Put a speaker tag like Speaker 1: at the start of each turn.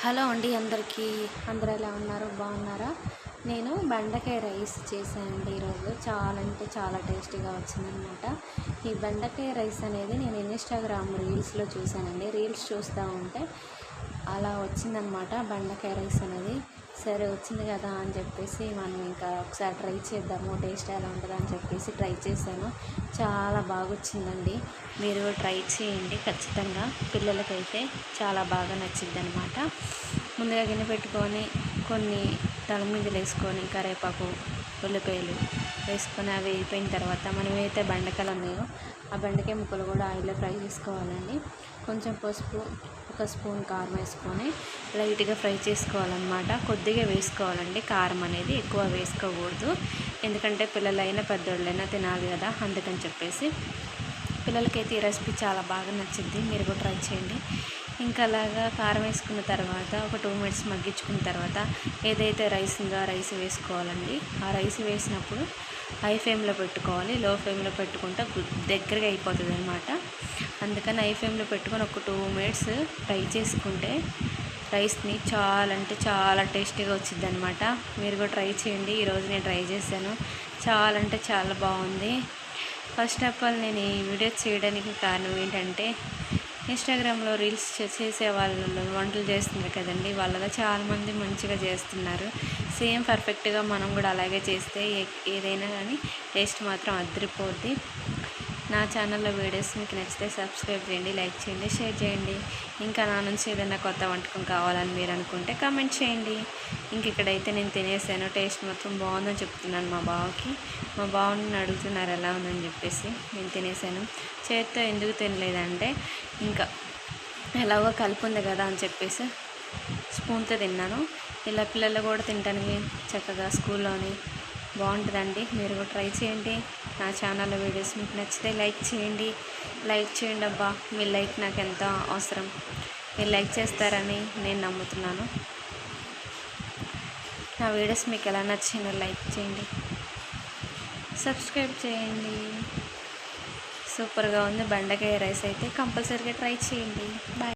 Speaker 1: Hello అండి అందరికీ అందరూ ఎలా ఉన్నారు? బాగున్నారా? నేను బెండకాయ రైస్ చేశానండి ఈరోజు. చాలా అంటే చాలా టేస్టీగా వచ్చిందనమాట. ఈ బెండకాయ రైస్ అనేది నేను ఇన్స్టాగ్రామ్ రీల్స్లో చూశానండి. రీల్స్ చూస్తూ ఉంటే అలా వచ్చిందనమాట బెండకాయ రైస్ అనేది. సరే వచ్చింది కదా అని చెప్పేసి మనం ఇంకా ఒకసారి ట్రై చేద్దాము టేస్ట్ ఎలా ఉంటుందో అని చెప్పేసి ట్రై చేశాను. చాలా బాగా వచ్చిందండి మీరు ట్రై చేయండి ఖచ్చితంగా. పిల్లలకైతే చాలా బాగా నచ్చింది అనమాట ముందుగా గిన్నె పెట్టుకొని కొన్ని తలమిందులు వేసుకొని కరివేపాకు ఉల్లిపాయలు వేసుకొని అవి వేయిపోయిన తర్వాత మనం ఏదైతే బెండకాయలు ఉన్నాయో ఆ బెండకాయ ముక్కలు కూడా ఆయిల్లో ఫ్రై చేసుకోవాలండి. కొంచెం పసుపు ఒక స్పూన్ కారం వేసుకొని లైట్గా ఫ్రై చేసుకోవాలన్నమాట. కొద్దిగా వేసుకోవాలండి. కారం అనేది ఎక్కువ వేసుకోకూడదు. ఎందుకంటే పిల్లలైనా పెద్దోళ్ళైనా తినాలి కదా అందుకని చెప్పేసి. పిల్లలకైతే ఈ రెసిపీ చాలా బాగా నచ్చింది. మీరు కూడా ట్రై చేయండి. ఇంకా అలాగా కారం వేసుకున్న తర్వాత ఒక టూ మినిట్స్ మగ్గించుకున్న తర్వాత ఏదైతే రైస్ ఉందో ఆ రైస్ వేసుకోవాలండి. ఆ రైస్ వేసినప్పుడు హై ఫ్లేమ్లో పెట్టుకోవాలి. లో ఫ్లేమ్లో పెట్టుకుంటే దగ్గరగా అయిపోతుంది అనమాట అందుకని హై ఫ్లేమ్లో పెట్టుకొని ఒక టూ మినిట్స్ ఫ్రై చేసుకుంటే రైస్ని చాలా అంటే చాలా టేస్టీగా వచ్చింది అనమాట మీరు కూడా ట్రై చేయండి. ఈరోజు నేను ట్రై చేశాను. చాలా అంటే చాలా బాగుంది. ఫస్ట్ ఆఫ్ ఆల్ నేను ఈ వీడియో చేయడానికి కారణం ఏంటంటే ఇన్స్టాగ్రామ్లో రీల్స్ చేసే వాళ్ళు వంటలు చేస్తున్నారు కదండి. వాళ్ళలో చాలామంది మంచిగా చేస్తున్నారు. సేమ్ పర్ఫెక్ట్గా మనం కూడా అలాగే చేస్తే ఏదైనా కానీ టేస్ట్ మాత్రం అదిరిపోద్ది. నా ఛానల్లో వీడియోస్ మీకు నచ్చితే సబ్స్క్రైబ్ చేయండి లైక్ చేయండి షేర్ చేయండి. ఇంకా నా నుంచి ఏదైనా కొత్త వంటకం కావాలని మీరు అనుకుంటే కామెంట్ చేయండి. ఇంక ఇక్కడైతే నేను తినేసాను టేస్ట్ మాత్రం బాగుందని చెప్తున్నాను మా బావకి. మా బావని అడుగుతున్నారు ఎలా ఉందని చెప్పేసి. నేను తినేసాను. చేతితో ఎందుకు తినలేదంటే ఇంకా ఎలాగో కలిపి ఉంది కదా అని చెప్పేసి స్పూన్తో తిన్నాను. ఇలా పిల్లలు కూడా తింటానికి చక్కగా స్కూల్లోని బాగుంటుందండి. మీరు కూడా ట్రై చేయండి. నా ఛానల్ వీడియోస్ మీకు నచ్చితే లైక్ చేయండి. లైక్ చేయండి అబ్బా మీ లైక్ నాకు ఎంతో అవసరం. మీరు లైక్ చేస్తారని నేను నమ్ముతున్నాను. నా వీడియోస్ మీకు ఎలా నచ్చిందో లైక్ చేయండి. సబ్స్క్రైబ్ చేయండి. సూపర్గా ఉంది బెండకాయ రైస్ అయితే కంపల్సరీగా ట్రై చేయండి. బాయ్